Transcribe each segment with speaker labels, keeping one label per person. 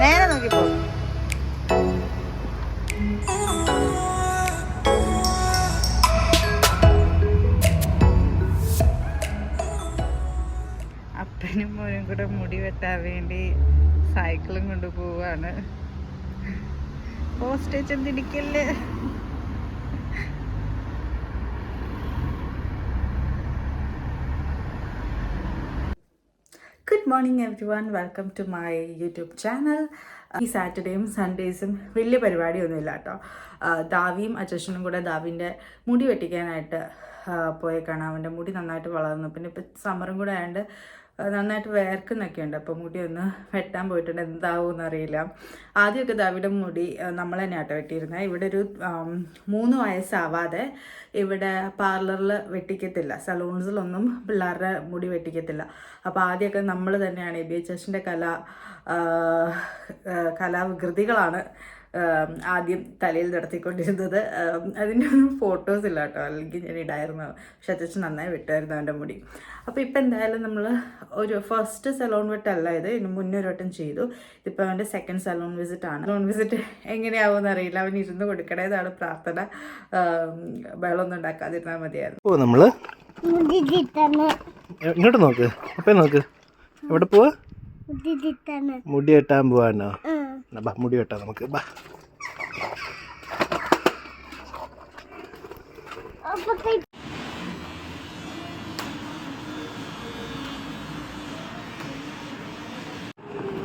Speaker 1: നേരെ നോക്കി പോ. അപ്പനും മോനും കൂടെ മുടി വെട്ടാൻ വേണ്ടി സൈക്കിളും കൊണ്ട് പോവാണ്. Post good morning everyone welcome to my YouTube channel ഈ സാറ്റർഡേയും സൺഡേയ്സും വലിയ പരിപാടിയൊന്നുമില്ല കേട്ടോ. ദാവിയും അച്ഛനും കൂടെ ദാവിന്റെ മുടി വെട്ടിക്കാനായിട്ട് പോയേക്കാണ്. അവന്റെ മുടി നന്നായിട്ട് വളർന്നു. പിന്നെ ഇപ്പം സമ്മറും കൂടെ ആയതുകൊണ്ട് നന്നായിട്ട് വേർക്കുന്നൊക്കെ ഉണ്ട് അപ്പോൾ മുടി ഒന്ന് വെട്ടാൻ പോയിട്ടുണ്ട്. എന്താവും എന്നറിയില്ല ആദ്യമൊക്കെ ദവിടെ മുടി നമ്മൾ തന്നെ ആട്ടോ വെട്ടിയിരുന്നത് ഇവിടെ ഒരു മൂന്ന് വയസ്സാവാതെ ഇവിടെ പാർലറിൽ വെട്ടിക്കത്തില്ല. സലൂൺസിലൊന്നും പിള്ളേരുടെ മുടി വെട്ടിക്കത്തില്ല. അപ്പോൾ ആദ്യമൊക്കെ നമ്മൾ തന്നെയാണ് ബി എച്ച് എസിന്റെ കല കലാവികൃതികളാണ് ആദ്യം തലയിൽ നടത്തിക്കൊണ്ടിരുന്നത് അതിന്റെ ഒന്നും ഫോട്ടോസ് ഇല്ല കേട്ടോ. അല്ലെങ്കിൽ ഞാൻ ഇടായിരുന്നു. പക്ഷെ അത്യാവശ്യം നന്നായി വിട്ടായിരുന്നു അവന്റെ മുടി. അപ്പോൾ ഇപ്പം എന്തായാലും നമ്മൾ ഒരു ഫസ്റ്റ് സലോൺ വെട്ടല്ല ഇത് ഇതിന് മുന്നേ ഒരു വട്ടം ചെയ്തു. ഇതിപ്പോൾ അവന്റെ സെക്കൻഡ് സലോൺ വിസിറ്റ് ആണ്. സലോൺ വിസിറ്റ് എങ്ങനെയാവുമെന്ന് അറിയില്ല. അവൻ ഇരുന്ന് കൊടുക്കണേതാണ് പ്രാർത്ഥന. വെള്ളമൊന്നും ഉണ്ടാക്കാതിരുന്നാൽ മതിയായിരുന്നു.
Speaker 2: ഓ നമ്മൾ. ഇങ്ങോട്ട് നോക്ക്. അപ്പേ നോക്ക്. എവിടെ പോവാ? മുടി കെട്ടാൻ പോവാനോ എന്നാ ബാ മുടി വെട്ടാം നമുക്ക്. ബാ.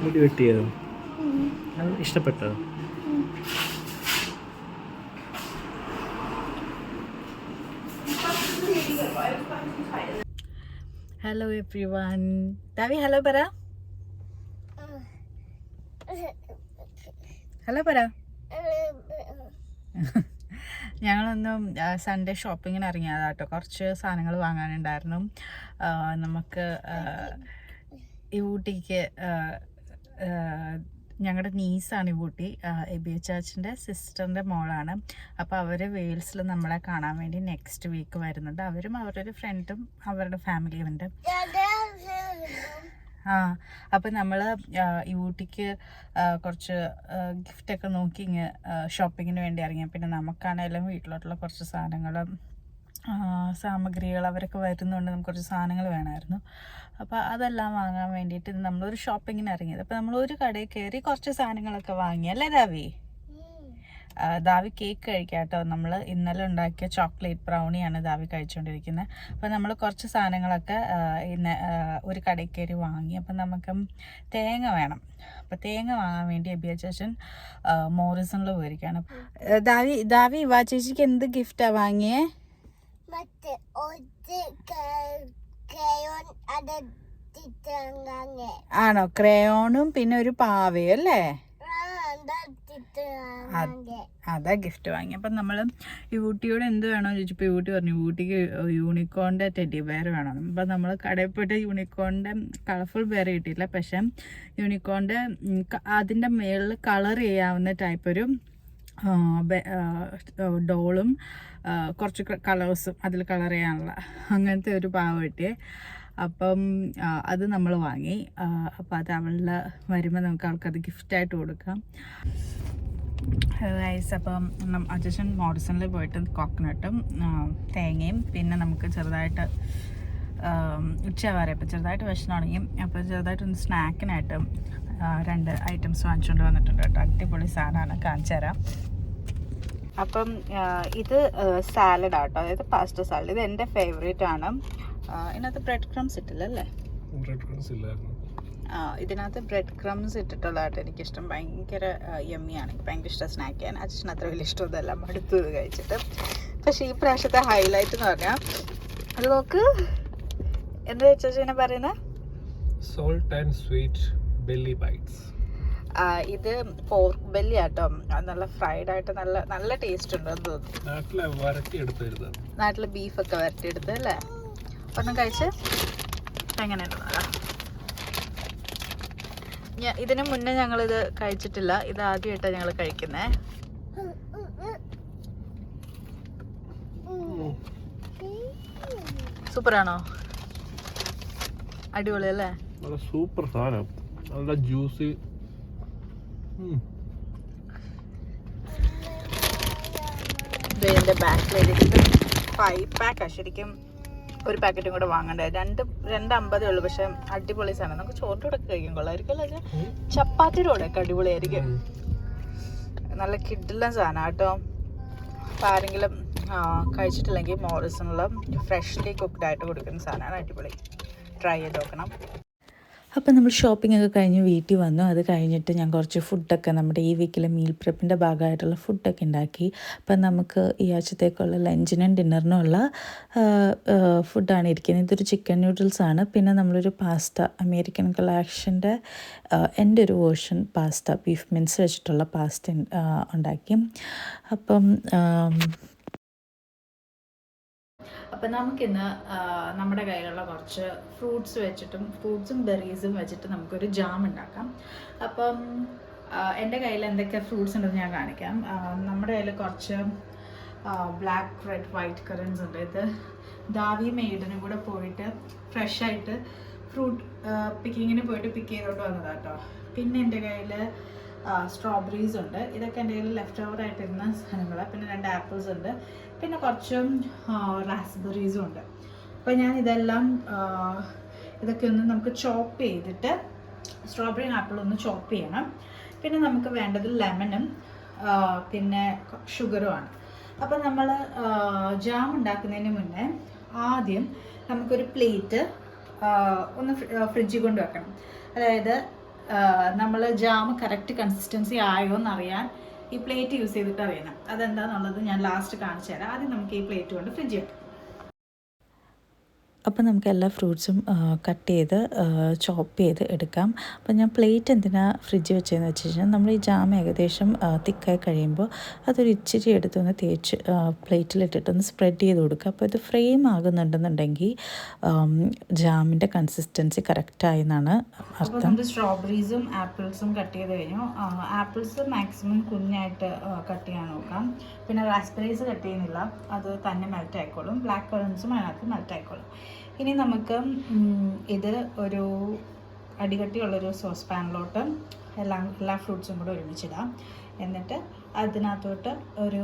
Speaker 2: മുടി വെട്ടിയോ അത് ഇഷ്ടപ്പെട്ടോ
Speaker 1: ഹലോ എവ്രി വൺ ദാവി ഹലോ പറ ഹലോ പറ. ഞങ്ങളൊന്നും സൺഡേ ഷോപ്പിങ്ങിന് ഇറങ്ങിയതാട്ടോ. കുറച്ച് സാധനങ്ങൾ വാങ്ങാനുണ്ടായിരുന്നു. നമുക്ക് ഈ ഊട്ടിക്ക് ഞങ്ങളുടെ നീസാണ് ഈ ഊട്ടി. എബി ചാച്ചിന്റെ സിസ്റ്ററിന്റെ മോളാണ്. അപ്പോൾ അവർ വെയിൽസിൽ നമ്മളെ കാണാൻ വേണ്ടി നെക്സ്റ്റ് വീക്ക് വരുന്നുണ്ട്. അവരും അവരുടെ ഒരു ഫ്രണ്ടും അവരുടെ ഫാമിലിയും ഉണ്ട്. ആ അപ്പം നമ്മൾ ഊട്ടിക്ക് കുറച്ച് കുറച്ച് ഗിഫ്റ്റൊക്കെ നോക്കി ഇങ്ങ് ഷോപ്പിങ്ങിന് വേണ്ടി ഇറങ്ങി പിന്നെ നമുക്കാണെങ്കിലും വീട്ടിലോട്ടുള്ള കുറച്ച് സാധനങ്ങളും സാമഗ്രികൾ അവരൊക്കെ വരുന്നുണ്ട് നമുക്ക് കുറച്ച് സാധനങ്ങൾ വേണമായിരുന്നു അപ്പോൾ അതെല്ലാം വാങ്ങാൻ വേണ്ടിയിട്ട് നമ്മളൊരു ഷോപ്പിങ്ങിന് ഇറങ്ങിയത്. അപ്പോൾ നമ്മൾ ഒരു കടയിൽ കയറി കുറച്ച് സാധനങ്ങളൊക്കെ വാങ്ങി. അല്ലേ ആ, ദാവി കേക്ക് കഴിക്കാം കേട്ടോ നമ്മൾ ഇന്നലെ ഉണ്ടാക്കിയ ചോക്ലേറ്റ് ബ്രൗണിയാണ് ദാവി കഴിച്ചുകൊണ്ടിരിക്കുന്നത് അപ്പോൾ നമ്മൾ കുറച്ച് സാധനങ്ങളൊക്കെ ഇന്ന് ഒരു കടയിൽ കയറി വാങ്ങി. അപ്പം നമുക്ക് തേങ്ങ വേണം. അപ്പോൾ തേങ്ങ വാങ്ങാൻ വേണ്ടി അബിയ ചേച്ചൻ മോറിസണിൽ പോയിരിക്കുകയാണ് ദാവി ദാവി വാ ചേച്ചിക്ക് എന്ത് ഗിഫ്റ്റാണ് വാങ്ങിയേ?
Speaker 3: മറ്റേ ഒരു ക്രയോൺ അടത്തിട്ടാങ്ങ
Speaker 1: ആണോ? ക്രയോണും പിന്നെ ഒരു പാവയും അല്ലേ അതാ ഗിഫ്റ്റ് വാങ്ങി. അപ്പം നമ്മൾ ഈ ഊട്ടിയോട് എന്ത് വേണോ ചോദിച്ചപ്പോൾ ഊട്ടി പറഞ്ഞു ഊട്ടിക്ക് യൂണിക്കോണിന്റെ ടെഡി ബെയർ വേണം. അപ്പം നമ്മൾ കടയിൽ പോയിട്ട് യൂണിക്കോണിന്റെ കളർഫുൾ ബെയർ കിട്ടിയില്ല പക്ഷേ യൂണിക്കോണിന്റെ അതിന്റെ മേളിൽ കളർ ചെയ്യാവുന്ന ടൈപ്പ് ഒരു ഡോളും കുറച്ച് കളേഴ്സും അതിൽ കളർ ചെയ്യാനുള്ള അങ്ങനത്തെ ഒരു പാവ കിട്ടിയേ. അപ്പം അത് നമ്മൾ വാങ്ങി. അപ്പോൾ അത് അവളുടെ വരുമ്പോൾ നമുക്ക് ആൾക്കത് ഗിഫ്റ്റായിട്ട് കൊടുക്കാം. ഗൈസ് അപ്പം അച്ഛൻ മോഡിസണിൽ പോയിട്ട് കോക്കനട്ടും തേങ്ങയും പിന്നെ നമുക്ക് ചെറുതായിട്ട് ആം, ഉച്ച വരെ അപ്പം ചെറുതായിട്ട് വിഷനാണെങ്കിൽ അപ്പോൾ ചെറുതായിട്ടൊന്ന് സ്നാക്കിനായിട്ട് രണ്ട് ഐറ്റംസ് വാങ്ങിച്ചുകൊണ്ട് വന്നിട്ടുണ്ട് കേട്ടോ. അടിപൊളി സാധനമാണ് കാണിച്ചു തരാം. അപ്പം ഇത് സാലഡ് ആട്ടോ. അതായത് പാസ്റ്റ സാലഡ് ഇത് എന്റെ ഫേവറേറ്റ് ആണ്. ഇതിനകത്ത് ബ്രെഡ് ക്രംസ് ഇട്ടില്ല അല്ലേ ആ, ഇതിനകത്ത് ബ്രെഡ് ക്രംസ് ഇട്ടിട്ടുള്ളതായിട്ട് എനിക്കിഷ്ടം. ഭയങ്കര യമ്മിയാണ് എനിക്ക് ഭയങ്കര ഇഷ്ടം സ്നാക്ക് ചെയ്യാൻ. അച്ഛന് അത്ര വലിയ ഇഷ്ടമൊന്നുമല്ല മടുത്തു ഇത് കഴിച്ചിട്ട്. പക്ഷേ ഈ പ്രാവശ്യത്തെ ഹൈലൈറ്റ് എന്ന് പറഞ്ഞാൽ അത് നോക്ക്. എന്താ ചേച്ചീനെ പറയുന്നത്
Speaker 2: salt and sweet belly bites
Speaker 1: ഇത് പോർക്ക് ബെല്ലി ആട്ടോ. നല്ല ഫ്രൈഡ് ആയിട്ട് നല്ല നല്ല ടേസ്റ്റ് ഉണ്ട് എന്ന് തോന്നുന്നു.
Speaker 2: നാട്ടിലെ വരട്ടി
Speaker 1: നാട്ടിൽ ബീഫൊക്കെ വരട്ടിയെടുത്ത് അല്ലേ? ഒരെണ്ണം കഴിച്ച്? എങ്ങനെയാണ് ഇതിന് മുന്നേ ഞങ്ങളിത് കഴിച്ചിട്ടില്ല. ഇത് ആദ്യമായിട്ടാണ് ഞങ്ങൾ കഴിക്കുന്നേ. സൂപ്പറാണോ? അടിപൊളി അല്ലേ
Speaker 2: നല്ല സൂപ്പർ സാധനം. നല്ല ജ്യൂസ്.
Speaker 1: ഇതിന്റെ ബാക്കിലേക്ക് ഫൈവ് പാക്കാണ് ശരിക്കും ഒരു പാക്കറ്റും കൂടെ വാങ്ങണ്ടേ? രണ്ട് രണ്ട് അമ്പതേ ഉള്ളൂ. പക്ഷെ അടിപൊളി സാധനം. നമുക്ക് ചോറിന്റെ കൂടെ കഴിക്കും. കൊള്ളായിരിക്കും. അല്ലേ? ചപ്പാത്തിയുടെ കൂടെ ഒക്കെ അടിപൊളിയായിരിക്കും. നല്ല കിഡില്ല സാധനം കേട്ടോ. അപ്പം ആരെങ്കിലും കഴിച്ചിട്ടില്ലെങ്കിൽ മോറിസണിൽ ഫ്രഷ്ലി കുക്ക്ഡ് ആയിട്ട് കൊടുക്കുന്ന സാധനമാണ് അടിപൊളി. ട്രൈ ചെയ്ത് നോക്കണം.
Speaker 4: അപ്പം നമ്മൾ ഷോപ്പിംഗ് ഒക്കെ കഴിഞ്ഞ് വീട്ടിൽ വന്നു. അത് കഴിഞ്ഞിട്ട് ഞാൻ കുറച്ച് ഫുഡൊക്കെ നമ്മുടെ ഈ വീക്കിലെ മീൽ പ്രിപ്പിന്റെ ഭാഗമായിട്ടുള്ള ഫുഡൊക്കെ ഉണ്ടാക്കി. അപ്പം നമുക്ക് ഈ ആഴ്ചത്തേക്കുള്ള ലഞ്ചിനും ഡിന്നറിനും ഉള്ള ഫുഡാണ് ഇരിക്കുന്നത്. ഇതൊരു ചിക്കൻ നൂഡിൽസ് ആണ്. പിന്നെ നമ്മളൊരു പാസ്ത അമേരിക്കൻ കളക്ഷന്റെ എന്റെ ഒരു വേർഷൻ പാസ്ത ബീഫ് മിൻസ് വെച്ചിട്ടുള്ള പാസ്ത ഉണ്ടാക്കി. അപ്പം
Speaker 1: അപ്പം നമുക്കിന്ന് നമ്മുടെ കയ്യിലുള്ള കുറച്ച് ഫ്രൂട്ട്സ് വെച്ചിട്ടും ഫ്രൂട്ട്സും ബെറീസും വെച്ചിട്ട് നമുക്കൊരു ജാം ഉണ്ടാക്കാം. അപ്പം എന്റെ കയ്യിൽ എന്തൊക്കെ ഫ്രൂട്ട്സ് ഉണ്ടെന്ന് ഞാൻ കാണിക്കാം. നമ്മുടെ കയ്യിൽ കുറച്ച് ബ്ലാക്ക് റെഡ് വൈറ്റ് കറൻസ് ഉണ്ട്. ഇത് ദാവി മെയ്ഡിനും കൂടെ പോയിട്ട് ഫ്രഷായിട്ട് ഫ്രൂട്ട് പിക്കിങ്ങിന് പോയിട്ട് പിക്ക് ചെയ്തോണ്ട് വന്നതാണ് കേട്ടോ പിന്നെ എന്റെ കയ്യിൽ സ്ട്രോബെറീസ് ഉണ്ട്. ഇതൊക്കെ എന്റെ കയ്യിൽ ലെഫ്റ്റ് ഓവർ ആയിട്ടിരുന്ന സാധനങ്ങൾ പിന്നെ രണ്ട് ആപ്പിൾസ് ഉണ്ട്. പിന്നെ കുറച്ചും റാസ്ബെറീസും ഉണ്ട്. അപ്പോൾ ഞാൻ ഇതെല്ലാം ഇതൊക്കെ ഒന്ന് നമുക്ക് ചോപ്പ് ചെയ്തിട്ട് സ്ട്രോബെറി ആപ്പിൾ ഒന്ന് ചോപ്പ് ചെയ്യണം. പിന്നെ നമുക്ക് വേണ്ടത് ലെമണും പിന്നെ ഷുഗറുമാണ് അപ്പോൾ നമ്മൾ ജാം ഉണ്ടാക്കുന്നതിന് മുന്നേ ആദ്യം നമുക്കൊരു പ്ലേറ്റ് ഒന്ന് ഫ്രിഡ്ജിൽ കൊണ്ട് വെക്കണം. അതായത് നമ്മൾ ജാം കറക്റ്റ് കൺസിസ്റ്റൻസി ആയോ എന്നറിയാൻ ഈ പ്ലേറ്റ് യൂസ് ചെയ്തിട്ട് അറിയണം. അതെന്താണെന്നുള്ളത് ഞാൻ ലാസ്റ്റ് കാണിച്ചു തരാം ആദ്യം നമുക്ക് ഈ പ്ലേറ്റ് കൊണ്ട് ഫ്രിഡ്ജ് വെക്കാം.
Speaker 4: അപ്പം നമുക്ക് എല്ലാ ഫ്രൂട്ട്സും കട്ട് ചെയ്ത് ചോപ്പ് ചെയ്ത് എടുക്കാം. അപ്പോൾ ഞാൻ പ്ലേറ്റ് എന്തിനാ ഫ്രിഡ്ജ് വെച്ചതെന്ന് വെച്ച് കഴിഞ്ഞാൽ നമ്മൾ ഈ ജാം ഏകദേശം തിക്കായി കഴിയുമ്പോൾ അതൊരു ഇച്ചിരി എടുത്തൊന്ന് തേച്ച് പ്ലേറ്റിലിട്ടിട്ടൊന്ന് സ്പ്രെഡ് ചെയ്ത് കൊടുക്കുക. അപ്പോൾ ഇത് ഫ്രെയിം ആകുന്നുണ്ടെന്നുണ്ടെങ്കിൽ ജാമിന്റെ കൺസിസ്റ്റൻസി കറക്റ്റായി എന്നാണ്
Speaker 1: അപ്പോൾ
Speaker 4: അർത്ഥം.
Speaker 1: നമ്മൾ സ്ട്രോബെറീസും ആപ്പിൾസും കട്ട് ചെയ്ത് കഴിഞ്ഞു. ആപ്പിൾസ് മാക്സിമം കുഞ്ഞായിട്ട് കട്ട് ചെയ്യാൻ നോക്കാം. പിന്നെ റാസ്ബെറീസ് കട്ട് ചെയ്യുന്നില്ല. അത് തന്നെ മെൽറ്റ് ആയിക്കോളും. ബ്ലാക്ക് കറൻസും അതിനകത്ത് മെൽറ്റ് ആയിക്കോളും. ഇനി നമുക്ക് ഇത് ഒരു അടികട്ടിയുള്ളൊരു സോസ് പാനിലോട്ട് എല്ലാം എല്ലാ ഫ്രൂട്ട്സും കൂടെ ഒരുമിച്ചിടാം. എന്നിട്ട് അതിനകത്തോട്ട് ഒരു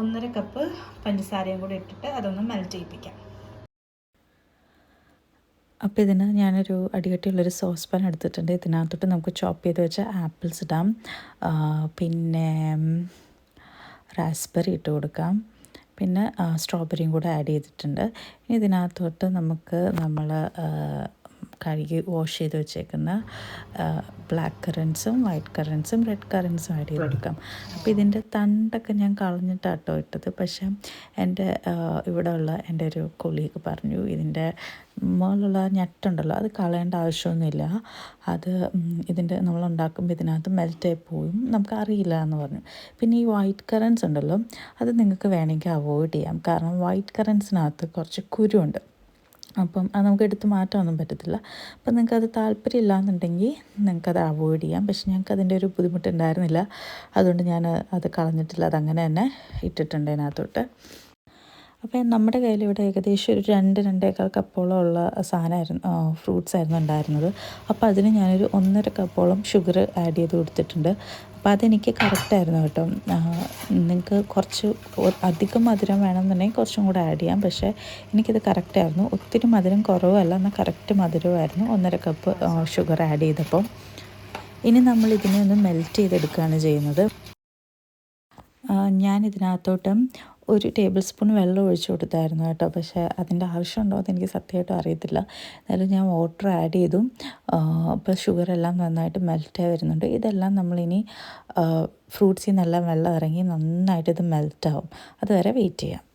Speaker 1: ഒന്നര കപ്പ് പഞ്ചസാരയും കൂടി ഇട്ടിട്ട് അതൊന്ന് മെൽറ്റ് ചെയ്യിപ്പിക്കാം.
Speaker 4: അപ്പോൾ ഇതിന് ഞാനൊരു അടികട്ടിയുള്ളൊരു സോസ് പാൻ എടുത്തിട്ടുണ്ട്. ഇതിനകത്തോട്ട് നമുക്ക് ചോപ്പ് ചെയ്ത് വെച്ച ആപ്പിൾസ് ഇടാം. പിന്നെ റാസ്ബെറി ഇട്ട് കൊടുക്കാം. പിന്നെ സ്ട്രോബെറിയും കൂടെ ആഡ് ചെയ്തിട്ടുണ്ട്. ഇനി ഇതിനകത്തോട്ട് നമുക്ക് നമ്മൾ കഴുകി വാഷ് ചെയ്ത് വെച്ചേക്കുന്ന ബ്ലാക്ക് കറൻസും വൈറ്റ് കറൻസും റെഡ് കറൻസും ആഡ് ചെയ്ത് കൊടുക്കാം. അപ്പോൾ ഇതിന്റെ തണ്ടൊക്കെ ഞാൻ കളഞ്ഞിട്ടാട്ടോ ഇട്ടത്. പക്ഷേ എന്റെ ഇവിടെ ഉള്ള എന്റെ ഒരു കൊളീഗ് പറഞ്ഞു ഇതിന്റെ മുകളിലുള്ള ഞെട്ടുണ്ടല്ലോ അത് കളയേണ്ട ആവശ്യമൊന്നുമില്ല. അത് ഇതിന്റെ നമ്മൾ ഉണ്ടാക്കുമ്പോൾ ഇതിനകത്ത് മെൽറ്റായി പോവും. നമുക്ക് അറിയില്ല എന്ന് പറഞ്ഞു. പിന്നെ ഈ വൈറ്റ് കറൻസ് ഉണ്ടല്ലോ അത് നിങ്ങൾക്ക് വേണമെങ്കിൽ അവോയ്ഡ് ചെയ്യാം. കാരണം വൈറ്റ് കറൻസിനകത്ത് കുറച്ച് കുരുണ്ട് അപ്പം അത് നമുക്ക് എടുത്ത് മാറ്റാനൊന്നും പറ്റത്തില്ല. അപ്പം നിങ്ങൾക്ക് അത് താല്പര്യമില്ല എന്നുണ്ടെങ്കിൽ നിങ്ങൾക്കത് അവോയ്ഡ് ചെയ്യാം. പക്ഷെ ഞങ്ങൾക്ക് അതിന്റെ ഒരു ബുദ്ധിമുട്ടുണ്ടായിരുന്നില്ല. അതുകൊണ്ട് ഞാൻ അത് കളഞ്ഞിട്ടില്ല. അതങ്ങനെ തന്നെ ഇട്ടിട്ടുണ്ട് അതിനകത്തോട്ട്. അപ്പോൾ നമ്മുടെ കയ്യിൽ ഇവിടെ ഏകദേശം ഒരു രണ്ട് രണ്ടേക്കാൾ കപ്പോളം ഉള്ള സാധനമായിരുന്നു ഫ്രൂട്ട്സ് ആയിരുന്നു ഉണ്ടായിരുന്നത്. അപ്പോൾ അതിന് ഞാനൊരു ഒന്നര കപ്പോളം ഷുഗർ ആഡ് ചെയ്ത് കൊടുത്തിട്ടുണ്ട്. അപ്പോൾ അതെനിക്ക് കറക്റ്റായിരുന്നു കേട്ടോ. നിങ്ങൾക്ക് കുറച്ച് അധികം മധുരം വേണമെന്നുണ്ടെങ്കിൽ കുറച്ചും കൂടെ ആഡ് ചെയ്യാം. പക്ഷേ എനിക്കിത് കറക്റ്റായിരുന്നു ഒത്തിരി മധുരം കുറവല്ല എന്നാൽ കറക്റ്റ് മധുരമായിരുന്നു ഒന്നര കപ്പ് ഷുഗർ ആഡ് ചെയ്തപ്പോൾ ഇനി നമ്മൾ ഇതിനെ ഒന്ന് മെൽറ്റ് ചെയ്തെടുക്കുകയാണ് ചെയ്യുന്നത്. ഞാൻ ഇതിനകത്തോട്ട് ഒരു ടേബിൾ സ്പൂൺ വെള്ളം ഒഴിച്ചു കൊടുത്തായിരുന്നു കേട്ടോ. പക്ഷേ അതിന്റെ ആവശ്യമുണ്ടോ എന്ന് എനിക്ക് സത്യമായിട്ടും അറിയത്തില്ല. എന്നാലും ഞാൻ വാട്ടർ ആഡ് ചെയ്തു. അപ്പോൾ ഷുഗർ എല്ലാം നന്നായിട്ട് മെൽറ്റായി വരുന്നുണ്ട്. ഇതെല്ലാം നമ്മളിനി ഫ്രൂട്ട്സിൽ നിന്നെല്ലാം വെള്ളം ഇറങ്ങി നന്നായിട്ട് ഇത് മെൽറ്റാവും അതുവരെ വെയിറ്റ് ചെയ്യാം.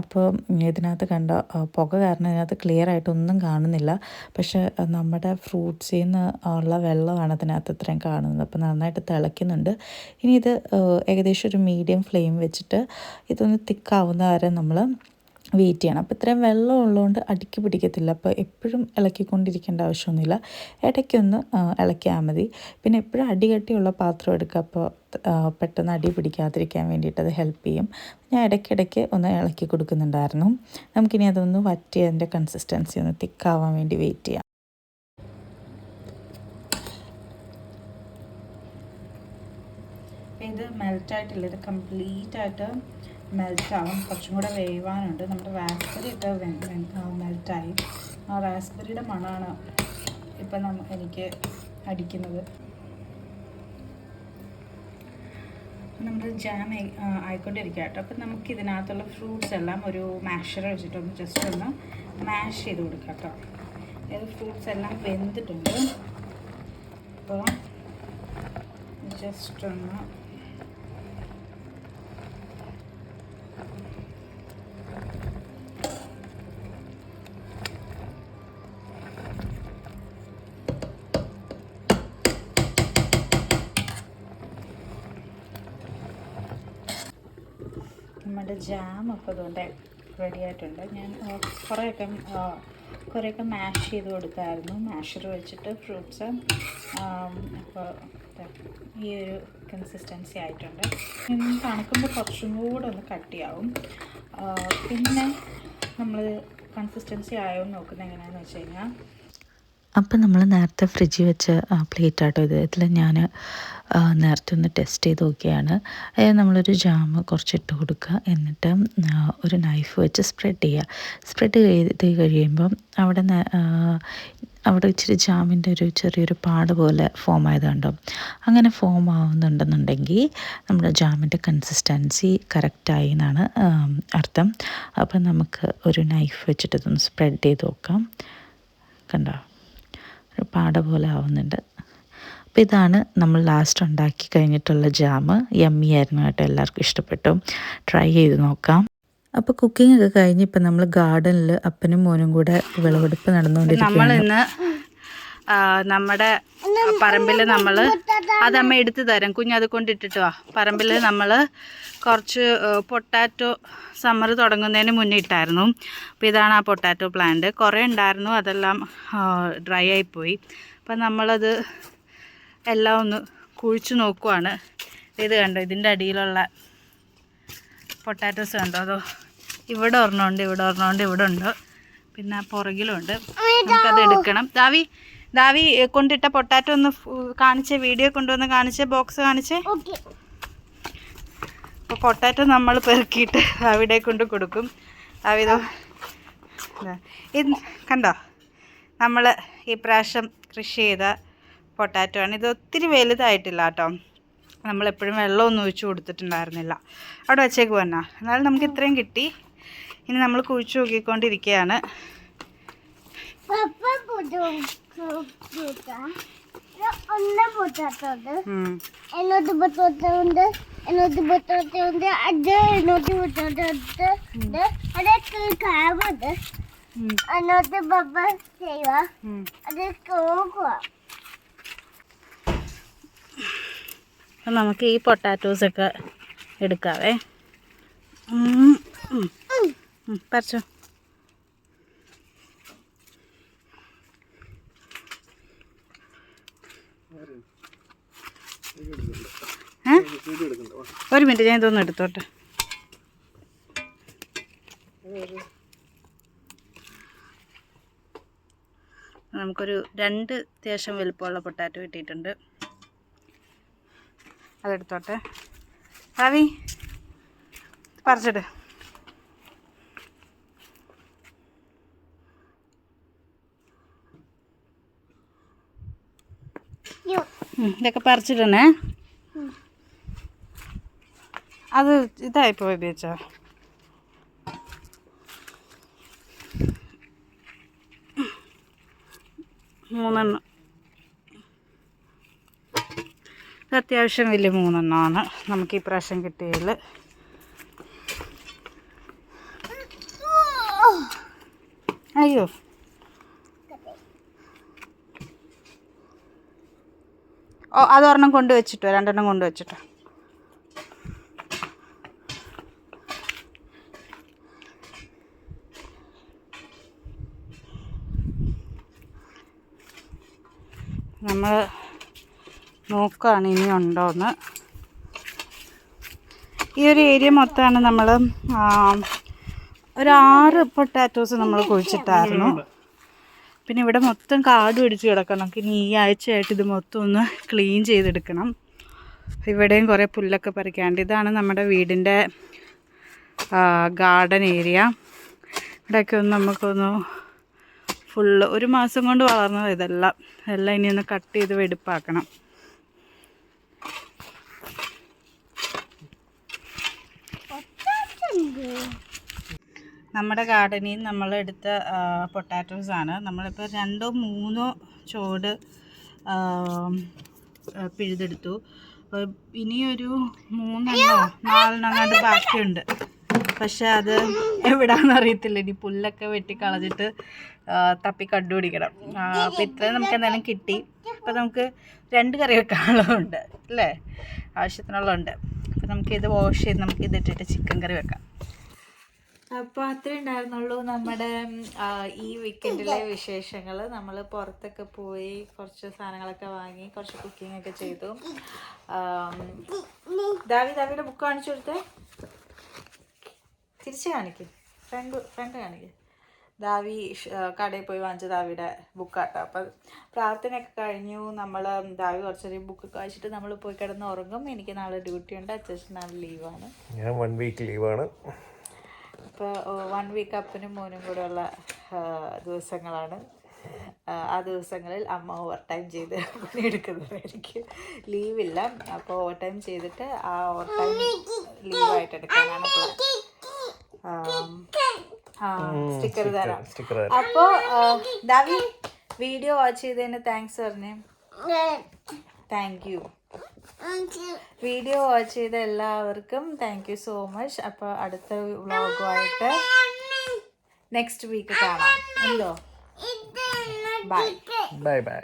Speaker 4: അപ്പോൾ ഇതിനകത്ത് കണ്ട പുക കാരണം ഇതിനകത്ത് ക്ലിയർ ആയിട്ടൊന്നും കാണുന്നില്ല. പക്ഷെ നമ്മുടെ ഫ്രൂട്ട്സിൽ നിന്ന് ഉള്ള വെള്ളമാണ് അതിനകത്ത് ഇത്രയും കാണുന്നത്. അപ്പോൾ നന്നായിട്ട് തിളയ്ക്കുന്നുണ്ട്. ഇനി ഇത് ഏകദേശം ഒരു മീഡിയം ഫ്ലെയിം വെച്ചിട്ട് ഇതൊന്ന് തിക്കാവുന്ന വരെ നമ്മൾ വെയിറ്റ് ചെയ്യണം. അപ്പോൾ ഇത്രയും വെള്ളം ഉള്ളതുകൊണ്ട് അടുക്കി പിടിക്കത്തില്ല. അപ്പോൾ എപ്പോഴും ഇളക്കിക്കൊണ്ടിരിക്കേണ്ട ആവശ്യമൊന്നുമില്ല. ഇടയ്ക്കൊന്ന് ഇളക്കിയാൽ മതി. പിന്നെ എപ്പോഴും അടികട്ടിയുള്ള പാത്രം എടുക്കുക. അപ്പോൾ പെട്ടെന്ന് അടി പിടിക്കാതിരിക്കാൻ വേണ്ടിയിട്ട് അത് ഹെൽപ്പ് ചെയ്യും. ഞാൻ ഇടയ്ക്കിടയ്ക്ക് ഒന്ന് ഇളക്കി കൊടുക്കുന്നുണ്ടായിരുന്നു. നമുക്കിനി അതൊന്ന് വറ്റി അതിന്റെ കൺസിസ്റ്റൻസി ഒന്ന് തിക്കാവാൻ വേണ്ടി വെയിറ്റ് ചെയ്യാം. ഇത് മെൽറ്റായിട്ടില്ല ഇത് കംപ്ലീറ്റ് ആയിട്ട് മെൽറ്റ് ആവും കുറച്ചും കൂടെ വേവാനുണ്ട്. നമ്മുടെ റാസ്ബെറി ഒക്കെ മെൽറ്റായി. ആ റാസ്ബെറിയുടെ മണമാണ് ഇപ്പം നമ്മ എനിക്ക് അടിക്കുന്നത്. നമ്മുടെ ജാം ആയിക്കൊണ്ടിരിക്കുക കേട്ടോ. അപ്പം നമുക്ക് ഇതിനകത്തുള്ള ഫ്രൂട്ട്സ് എല്ലാം ഒരു മാഷർ വെച്ചിട്ടൊന്ന് ജസ്റ്റ് ഒന്ന് മാഷ് ചെയ്ത് കൊടുക്കുക കേട്ടോ. ഇത് ഫ്രൂട്ട്സ് എല്ലാം വെന്തിട്ടുണ്ട്. അപ്പോൾ ജസ്റ്റ് ഒന്ന് നമ്മുടെ ജാം അപ്പോൾ അതുകൊണ്ട് റെഡി ആയിട്ടുണ്ട്. ഞാൻ കുറേയൊക്കെ കുറേയൊക്കെ മാഷ് ചെയ്ത് കൊടുത്തായിരുന്നു. മാഷർ വെച്ചിട്ട് ഫ്രൂട്ട്സ് അപ്പോൾ ഈ ഒരു കൺസിസ്റ്റൻസി ആയിട്ടുണ്ട്. തണുക്കുമ്പോൾ കുറച്ചും കൂടെ ഒന്ന് കട്ടിയാവും. പിന്നെ നമ്മൾ കൺസിസ്റ്റൻസി ആയോ നോക്കുന്നത് എങ്ങനെയാണെന്ന് വെച്ച് കഴിഞ്ഞാൽ അപ്പം നമ്മൾ നേരത്തെ ഫ്രിഡ്ജിൽ വെച്ച പ്ലേറ്റ് ആട്ടോ ഇത്. ഇതിൽ ഞാൻ നേരത്തെ ഒന്ന് ടെസ്റ്റ് ചെയ്ത് നോക്കിയാണ്. അതായത് നമ്മളൊരു ജാം കുറച്ചിട്ട് കൊടുക്കുക. എന്നിട്ട് ഒരു നൈഫ് വെച്ച് സ്പ്രെഡ് ചെയ്യുക. സ്പ്രെഡ് ചെയ്ത് കഴിയുമ്പം അവിടെ അവിടെ ഇച്ചിരി ജാമിന്റെ ഒരു ചെറിയൊരു പാട് പോലെ ഫോം ആയതുണ്ടോ. അങ്ങനെ ഫോം ആവുന്നുണ്ടെന്നുണ്ടെങ്കിൽ നമ്മുടെ ജാമിന്റെ കൺസിസ്റ്റൻസി കറക്റ്റായി എന്നാണ് അർത്ഥം. അപ്പം നമുക്ക് ഒരു നൈഫ് വെച്ചിട്ട് ഇതൊന്ന് സ്പ്രെഡ് ചെയ്ത് നോക്കാം. കണ്ടോ? പാട പോലെ ആവുന്നുണ്ട്. അപ്പോൾ ഇതാണ് നമ്മൾ ലാസ്റ്റ് ഉണ്ടാക്കി കഴിഞ്ഞിട്ടുള്ള ജാമ് യമ്മി ആയിരുന്നു കേട്ടോ എല്ലാവർക്കും ഇഷ്ടപ്പെട്ടു. ട്രൈ ചെയ്ത് നോക്കാം. അപ്പോൾ കുക്കിംഗ് ഒക്കെ കഴിഞ്ഞ് ഇപ്പം നമ്മൾ ഗാർഡനിൽ അപ്പനും മോനും കൂടെ വിളവെടുപ്പ്
Speaker 1: നമ്മൾ ഇന്ന് നമ്മുടെ പറമ്പിൽ നമ്മൾ അതമ്മ എടുത്തു തരാം. കുഞ്ഞ് അത് കൊണ്ടിട്ടിട്ട് വാ. പറമ്പിൽ നമ്മൾ കുറച്ച് പൊട്ടാറ്റോ സമ്മർ തുടങ്ങുന്നതിന് മുന്നേ ഇട്ടായിരുന്നു. അപ്പോൾ ഇതാണ് ആ പൊട്ടാറ്റോ പ്ലാന്റ്. കുറേ ഉണ്ടായിരുന്നു അതെല്ലാം ഡ്രൈ ആയിപ്പോയി അപ്പം നമ്മളത് എല്ലാം ഒന്ന് കുഴിച്ചു നോക്കുവാണ്. ഇത് കണ്ടോ ഇതിന്റെ അടിയിലുള്ള പൊട്ടാറ്റോസ് കണ്ടോ? അതോ ഇവിടെ ഒരെണ്ണമുണ്ട് ഇവിടെ ഒരെണ്ണമുണ്ട് ഇവിടെ ഉണ്ട്. പിന്നെ പുറകിലുണ്ട്. നമുക്കത് എടുക്കണം. ദാവി ദാവി കൊണ്ടിട്ട പൊട്ടാറ്റോ ഒന്ന് കാണിച്ച് വീഡിയോ കൊണ്ടുവന്ന് കാണിച്ച് ബോക്സ് കാണിച്ച്?
Speaker 3: അപ്പൊ
Speaker 1: അപ്പോൾ പൊട്ടാറ്റോ നമ്മൾ പെറുക്കിയിട്ട് ദാവിടെ കൊണ്ട് കൊടുക്കും. ദാവിതോ ഇതാ. ഇത് കണ്ടോ? നമ്മൾ ഈ പ്രാവശ്യം കൃഷി ചെയ്ത പൊട്ടാറ്റോ ആണ്. ഇത് ഒത്തിരി വലുതായിട്ടില്ല കേട്ടോ. നമ്മളെപ്പോഴും വെള്ളമൊന്നും ഒഴിച്ചു കൊടുത്തിട്ടുണ്ടായിരുന്നില്ല. അവിടെ വെച്ചേക്ക് വന്നാ. എന്നാലും നമുക്ക് ഇത്രയും കിട്ടി. ഇനി നമ്മൾ കുഴിച്ചു നോക്കിക്കൊണ്ടിരിക്കുകയാണ്
Speaker 3: ഒന്ന് പൊട്ടാത്തത്
Speaker 1: ഉം.
Speaker 3: എന്നോട്ട് പൊട്ടാത്തുണ്ട് എന്നോട്ട് പൊട്ടാത്തുണ്ട് അത് എന്നോട്ട് പൊട്ടാത്തുണ്ട് അതൊക്കെ കാവുണ്ട്
Speaker 1: ഉം.
Speaker 3: എന്നോട്ട് പപ്പ ചെയ്യുക.
Speaker 1: ഉം.
Speaker 3: അത് നോക്കുക
Speaker 1: അപ്പം നമുക്ക് ഈ പൊട്ടാറ്റോസൊക്കെ എടുക്കാവേ. പറിച്ചോ. ഒരു മിനിറ്റ് ഞാൻ ഇതൊന്ന് എടുത്തോട്ടെ. നമുക്കൊരു രണ്ട് അത്യാവശ്യം വലുപ്പമുള്ള പൊട്ടാറ്റോ കിട്ടിയിട്ടുണ്ട്. അതെടുത്തോട്ടെ. റവി പറിച്ചിട്ട് ഇതൊക്കെ പറിച്ചിടണേ. അത് ഇതായിപ്പോയി ബീച്ച. മൂന്നെണ്ണം. ഇത് അത്യാവശ്യം വലിയ മൂന്നെണ്ണമാണ്. നമുക്ക് ഈ പ്രാവശ്യം കിട്ടിയതിൽ. അയ്യോ. ഓ അതൊരെണ്ണം കൊണ്ടുവച്ചിട്ടോ രണ്ടെണ്ണം കൊണ്ട് നമ്മൾ നോക്കുകയാണ് ഇനി ഉണ്ടോയെന്ന് ഈ ഒരു ഏരിയ മൊത്തമാണ് നമ്മൾ ഒരു ആറ് പൊട്ടാറ്റോസ് നമ്മൾ കുഴിച്ചിട്ടായിരുന്നു. പിന്നെ ഇവിടെ മൊത്തം കാട് പിടിച്ച് കിടക്കണം. ഇനി ഈ ആഴ്ചയായിട്ട് ഇത് മൊത്തം ഒന്ന് ക്ലീൻ ചെയ്തെടുക്കണം. ഇവിടെയും കുറേ പുല്ലൊക്കെ പറിക്കാണ്ട് ഇതാണ് നമ്മുടെ വീടിന്റെ ഗാർഡൻ ഏരിയ ഇവിടെയൊക്കെ ഒന്ന് നമുക്കൊന്ന് ഫുള്ള് ഒരു മാസം കൊണ്ട് വളർന്നത് ഇതെല്ലാം. എല്ലാം ഇനി ഒന്ന് കട്ട് ചെയ്ത് വെടുപ്പാക്കണം. നമ്മുടെ ഗാർഡനിൽ നമ്മൾ എടുത്ത പൊട്ടാറ്റോസ് ആണ്. നമ്മളിപ്പോൾ രണ്ടോ മൂന്നോ ചോട് പിഴുതെടുത്തു. ഇനിയൊരു മൂന്നെണ്ണോ നാലെണ്ണം കണ്ട് ബാക്കിയുണ്ട്. പക്ഷെ അത് എവിടാന്ന് അറിയത്തില്ല. ഇനി പുല്ലൊക്കെ വെട്ടി കളഞ്ഞിട്ട് തപ്പി കണ്ടുപിടിക്കണം. അപ്പോൾ ഇത്രയും നമുക്ക് എന്തായാലും കിട്ടി. അപ്പോൾ നമുക്ക് രണ്ട് കറി വെക്കാനുള്ളതുണ്ട് അല്ലേ? ആവശ്യത്തിനുള്ളതുണ്ട്. നമുക്ക് ഇത് വാഷ് ചെയ്ത് നമുക്ക് ഇതിട്ടിട്ട് ചിക്കൻ കറി വെക്കാം. അപ്പോൾ അത്രേ ഉണ്ടായിരുന്നുള്ളൂ നമ്മുടെ ഈ വീക്കെൻഡിലെ വിശേഷങ്ങൾ നമ്മൾ പുറത്തൊക്കെ പോയി കുറച്ച് സാധനങ്ങളൊക്കെ വാങ്ങി കുറച്ച് കുക്കിംഗ് ഒക്കെ ചെയ്തു. ദാവി ദാവിയുടെ ബുക്ക് കാണിച്ചു കൊടുത്തേ. തിരിച്ച് കാണിക്കും. ഫ്രണ്ട് ഫ്രണ്ട് കാണിക്കും. ദാവി കടയിൽ പോയി വാങ്ങിച്ച ദാവിയുടെ ബുക്കാട്ടോ അപ്പം പ്രാർത്ഥനയൊക്കെ കഴിഞ്ഞു. നമ്മൾ ദാവി കുറച്ചൊരു ബുക്ക് വായിച്ചിട്ട് നമ്മൾ പോയി കിടന്ന് ഉറങ്ങും. എനിക്ക് നാളെ ഡ്യൂട്ടി ഉണ്ട്. അച്ഛൻ നാളെ ലീവാണ്
Speaker 2: ഞാൻ വൺ വീക്ക് ലീവാണ്
Speaker 1: അപ്പോൾ വൺ വീക്ക് അപ്പനും മോനും കൂടെ ഉള്ള ദിവസങ്ങളാണ്. ആ, ദിവസങ്ങളിൽ അമ്മ ഓവർ ടൈം ചെയ്ത് പണിയെടുക്കുന്നതായിരിക്കും ലീവില്ല അപ്പോൾ ഓവർ ടൈം ചെയ്തിട്ട് ആ ഓവർ ടൈം ലീവായിട്ട് എടുക്കാനാണ് പ്ലാൻ സ്റ്റിക്കർ തരാം.
Speaker 2: സ്റ്റിക്കർ
Speaker 1: അപ്പോൾ ദാവി വീഡിയോ വാച്ച് ചെയ്തതിന് താങ്ക്സ് പറഞ്ഞേ. താങ്ക് യു വീഡിയോ വാച്ച് ചെയ്ത എല്ലാവർക്കും താങ്ക് യു സോ മച്ച് അപ്പോൾ അടുത്ത വ്ളോഗുമായിട്ട് നെക്സ്റ്റ് വീക്ക് കാണാം. എന്തോ ബൈ
Speaker 2: ബൈ ബൈ